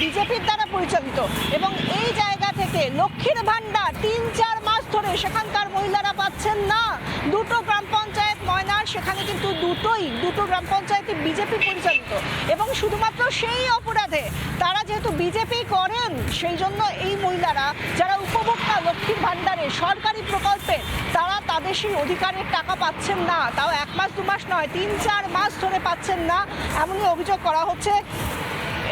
বিজেপির দ্বারা পরিচালিত। এবং এই জায়গা থেকে লক্ষ্মীর ভাণ্ডার তিন চার মাস ধরে সেখানকার মহিলারা পাচ্ছেন না। দুটো গ্রাম পঞ্চায়েত ময়নার, সেখানে কিন্তু দুটোই, দুটো গ্রাম পঞ্চায়েতই বিজেপি পরিচালিত। এবং শুধুমাত্র সেই অপরাধে তারা যেহেতু বিজেপি করেন, সেই জন্য এই মহিলারা, যারা উপভোক্তা লক্ষ্মীর ভাণ্ডারে সরকারি প্রকল্পে, তারা তাদের সেই অধিকারের টাকা পাচ্ছেন না। তাও এক মাস, দু মাস নয়, তিন চার মাস ধরে পাচ্ছেন না। এমনই অভিযোগ করা হচ্ছে।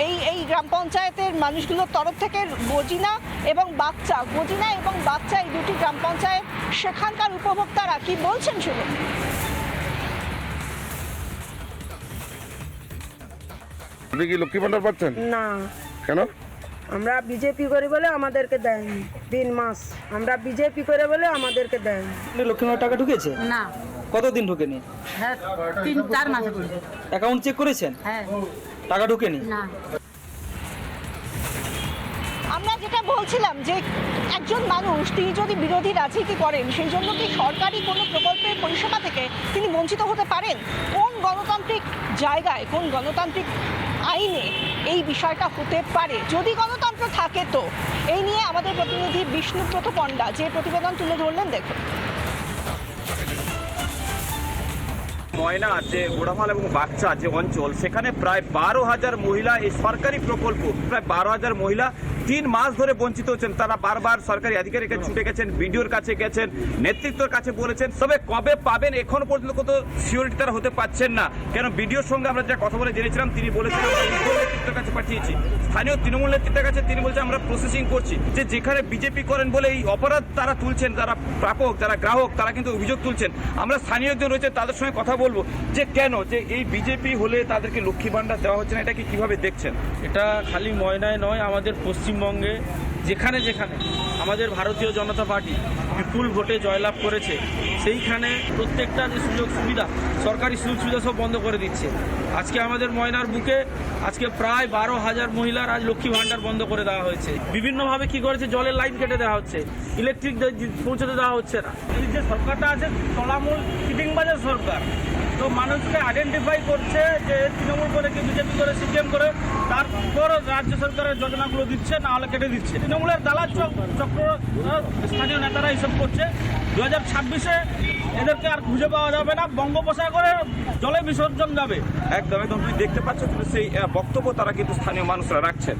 এই এই গ্রাম পঞ্চায়েতের মানুষগুলোর তরফ থেকে গজিনা এবং বাচ্চা গজিনা এবং বাচ্চা এই দুটি গ্রাম পঞ্চায়েত সেখানকার উপভোক্তারা কি বলছেন শুনুন। আপনি কি লক্ষ্মী ভান্ডার পাচ্ছেন? না। কেন? আমরা বিজেপি করি বলে আমাদেরকে দেয়নি তিন মাস। আমরা বিজেপি করে বলে আমাদেরকে দেয়নি। আপনি লক্ষ্মী ভাণ্ডার টাকা ঢুকেছে? না। কতদিন ঢুকেনি? হ্যাঁ তিন চার মাস অ্যাকাউন্ট চেক করেছেন? হ্যাঁ। টাকা ঢুকেনি? না। আমরা যেটা বলছিলাম যে একজন মানুষ তিনি যদি বিরোধী রাজনীতি করেন সেই জন্য কি সরকারি কোনো প্রকল্পের পরিষেবা থেকে তিনি বঞ্চিত হতে পারেন? কোন গণতান্ত্রিক জায়গায় কোন গণতান্ত্রিক আইনে এই বিষয়টা হতে পারে? যদি গণতন্ত্র থাকে তো। এই নিয়ে আমাদের প্রতিনিধি বিষ্ণুব্রত পণ্ডা যে প্রতিবেদন তুলে ধরলেন দেখুন। ময়না, যে গোড়ামাল এবং বাচ্চা, যে অঞ্চল, সেখানে প্রায় বারো হাজার মহিলা এই সরকারি প্রকল্প, প্রায় বারো হাজার মহিলা তিন মাস ধরে বঞ্চিত হচ্ছেন। তারা বারবার সরকারি আধিকারিকের কাছে ছুটে গেছেন, বিডিওর কাছে গেছেন, নেতৃত্বের কাছে বলেছেন। তবে কবে পাবেন এখন পর্যন্ত কত সিওরিটি তারা হতে পারছেন না। কেন বিডিওর সঙ্গে আমরা যা কথা বলে জেনেছিলাম, তিনি বলেছেন নেতৃত্বের কাছে পাঠিয়েছি। স্থানীয় তৃণমূল নেতৃত্বের কাছে তিনি বলছেন, আমরা প্রসেসিং করছি। যে যেখানে বিজেপি করেন বলে এই অপরাধ তারা তুলছেন, যারা প্রাপক, যারা গ্রাহক, তারা কিন্তু অভিযোগ তুলছেন। আমরা স্থানীয় যে রয়েছে, তাদের সঙ্গে কথা বলব। যে কেন? যে এই বিজেপি হলে তাদেরকে লক্ষ্মী ভাণ্ডার দেওয়া হচ্ছে না এটাকে কীভাবে দেখছেন? এটা খালি ময়নায় নয়, আমাদের পশ্চিমবঙ্গে যেখানে যেখানে আমাদের ভারতীয় জনতা পার্টি বিপুল ভোটে জয়লাভ করেছে, সেইখানে প্রত্যেকটা যে সুযোগ সুবিধা, সরকারি সুযোগ সুবিধা সব বন্ধ করে দিচ্ছে। আজকে আমাদের ময়নার বুকে আজকে প্রায় বারো হাজার মহিলার আজ লক্ষ্মী ভাণ্ডার বন্ধ করে দেওয়া হয়েছে। বিভিন্নভাবে কি করেছে? জলের লাইন কেটে দেওয়া হচ্ছে, ইলেকট্রিক পৌঁছতে দেওয়া হচ্ছে না। যে সরকারটা আছে তলামূল বাজার সরকার। তো মানুষকে আইডেন্টিফাই করছে যে তৃণমূল করে কি, বিজেপি করে, সিপিএম করে তারপর রাজ্য সরকারের যোজনাগুলো দিচ্ছে না হলে কেটে দিচ্ছে। তৃণমূলের দালাল চক্র স্থানীয় নেতারা এইসব করছে। দু হাজার ছাব্বিশে এদেরকে আর খুঁজে পাওয়া যাবে না। বঙ্গোপসাগরে জলে বিসর্জন যাবে। একদম একদম। তুমি দেখতে পাচ্ছ কিন্তু সেই বক্তব্য তারা কিন্তু স্থানীয় মানুষরা রাখছেন।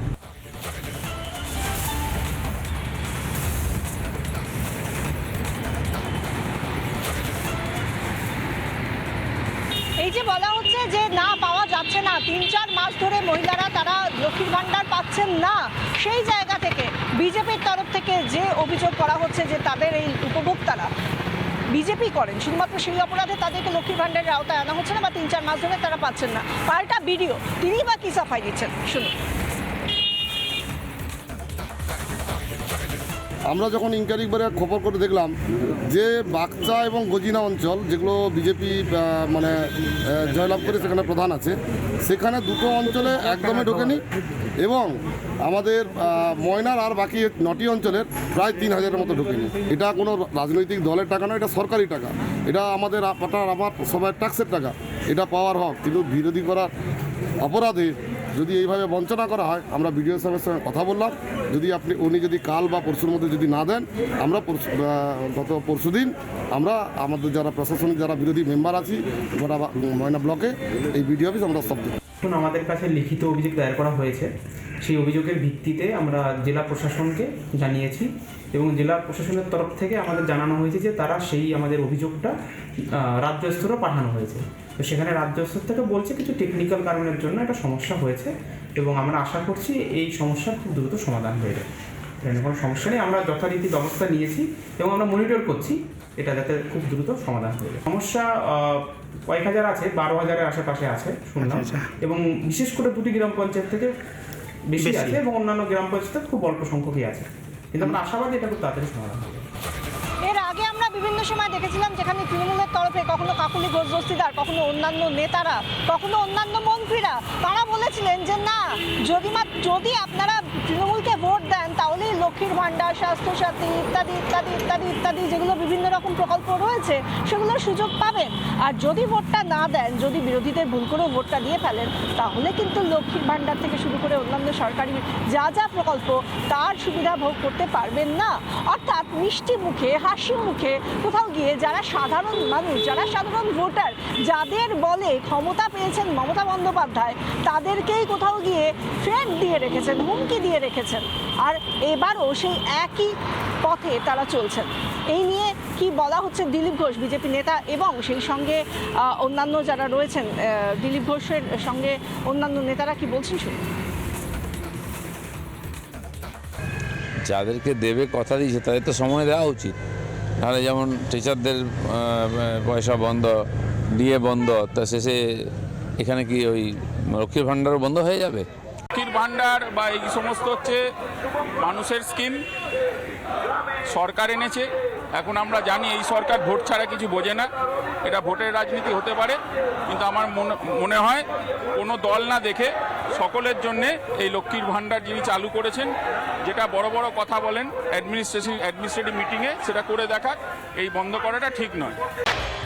এই যে বলা হচ্ছে যে না তিন চার মাস ধরে মহিলারা তারা লক্ষ্মীর ভাণ্ডার পাচ্ছেন না। সেই জায়গা থেকে বিজেপির তরফ থেকে যে অভিযোগ করা হচ্ছে যে তাদের এই উপভোক্তারা বিজেপি করেন, শুধুমাত্র সেই অপরাধে তাদেরকে লক্ষ্মীর ভাণ্ডারের আওতায় আনা হচ্ছে না বা তিন চার মাস ধরে তারা পাচ্ছেন না। পাল্টা বিডিও তিনি বা কি সাফাই দিচ্ছেন? শুনুন। আমরা যখন ইনকোয়ারিবারে খবর করে দেখলাম যে বাগচা এবং গজিনা অঞ্চল, যেগুলো বিজেপি মানে জয়লাভ করে সেখানে প্রধান আছে, সেখানে দুটো অঞ্চলে একদমই ঢোকেনি এবং আমাদের ময়নার আর বাকি নটি অঞ্চলের প্রায় তিন হাজারের মতো ঢোকেনি। এটা কোনো রাজনৈতিক দলের টাকা নয়, এটা সরকারি টাকা। এটা আমাদের আপনার আমার সবাই ট্যাক্সের টাকা। এটা পাওয়ার হক, কিন্তু বিরোধী করার অপরাধে যদি এইভাবে বঞ্চনা করা হয়, আমরা বিডিও সাহেবের সঙ্গে কথা বললাম। যদি আপনি, উনি যদি কাল বা পরশুর মধ্যে যদি না দেন, আমরা গত পরশু দিন আমরা আমাদের যারা প্রশাসনিক, যারা বিরোধী মেম্বার আছি ময়না ব্লকে, এই বিডিও অফিস আমরা সব আমাদের কাছে লিখিত অভিযোগ দায়ের করা হয়েছে। সেই অভিযোগের ভিত্তিতে আমরা জেলা প্রশাসনকে জানিয়েছি এবং জেলা প্রশাসনের তরফ থেকে আমাদের জানানো হয়েছে যে তারা সেই আমাদের অভিযোগটা রাজ্য স্তরে পাঠানো হয়েছে। তো সেখানে রাজ্য স্তর থেকে বলছে কিছু টেকনিক্যাল কারণের জন্য একটা সমস্যা হয়েছে এবং আমরা আশা করছি এই সমস্যার খুব দ্রুত সমাধান হয়ে যাবে। কোনো সমস্যা নেই আমরা যথারীতি ব্যবস্থা নিয়েছি এবং আমরা মনিটর করছি এটা যাতে খুব দ্রুত সমাধান হয়ে যায়। সমস্যা কয়েক হাজার আছে বারো হাজারের আশেপাশে আছে শুনলাম। এবং বিশেষ করে দুটি গ্রাম পঞ্চায়েত থেকে বেশি আছে এবং অন্যান্য গ্রাম পঞ্চায়েতে খুব অল্প সংখ্যকই আছে। কিন্তু আমরা আশাবাদী এটা খুব তাড়াতাড়ি সমাধান হবে। এর আগে আমরা বিভিন্ন সময় দেখেছিলাম যেখানে তৃণমূলের তরফে কখনো কাকুলি ঘোষদস্তিদার কখনো অন্যান্য নেতারা কখনো অন্যান্য মন্ত্রীরা তারা বলেছিলেন যে না যদি যদি আপনারা তৃণমূলকে ভোট দেন লক্ষ্মীর ভাণ্ডার, স্বাস্থ্যসাথী ইত্যাদি ইত্যাদি ইত্যাদি ইত্যাদি যেগুলো বিভিন্ন রকম প্রকল্প রয়েছে, সেগুলোর সুযোগ পাবেন। আর যদি ভোটটা না দেন, যদি বিরোধীদের ভুল করেও ভোটটা দিয়ে ফেলেন, তাহলে কিন্তু লক্ষ্মীর ভাণ্ডার থেকে শুরু করে অন্যান্য সরকারি যা যা প্রকল্প, তার সুবিধা ভোগ করতে পারবেন না। অর্থাৎ মিষ্টি মুখে, হাসি মুখে কোথাও গিয়ে যারা সাধারণ মানুষ, যারা সাধারণ ভোটার, যাদের বলে ক্ষমতা পেয়েছেন মমতা বন্দ্যোপাধ্যায়, তাদেরকেই কোথাও গিয়ে ফ্রেড দিয়ে রেখেছেন, হুমকি দিয়ে রেখেছেন। আর এবারও সেই একই পথে তারা চলছেন। এই নিয়ে কি বলা হচ্ছে দিলীপ ঘোষ, বিজেপি নেতা এবং সেই সঙ্গে অন্যান্য যারা রয়েছেন দিলীপ ঘোষের সঙ্গে অন্যান্য নেতারা কি বলছেন শুনুন। যাদেরকে দেবে কথা দিয়েছে, তাদের তো সময় দেওয়া উচিত। নাহলে যেমন টিচারদের পয়সা বন্ধ ডিএ বন্ধ, তা শেষে এখানে কি ওই লক্ষ্মীর ভাণ্ডারও বন্ধ হয়ে যাবে? ভাণ্ডার বা এই সমস্ত হচ্ছে মানুষের স্কিম সরকার এনেছে। এখন আমরা জানি এই সরকার ভোট ছাড়া কিছু বোঝে না। এটা ভোটের রাজনীতি হতে পারে, কিন্তু আমার মনে হয় কোনো দল না দেখে সকলের জন্যে এই লক্ষ্মীর ভাণ্ডার যিনি চালু করেছেন, যেটা বড় বড় কথা বলেন অ্যাডমিনিস্ট্রেশন অ্যাডমিনিস্ট্রেটিভ মিটিংয়ে সেটা করে দেখাক, এই বন্ধ করাটা ঠিক নয়।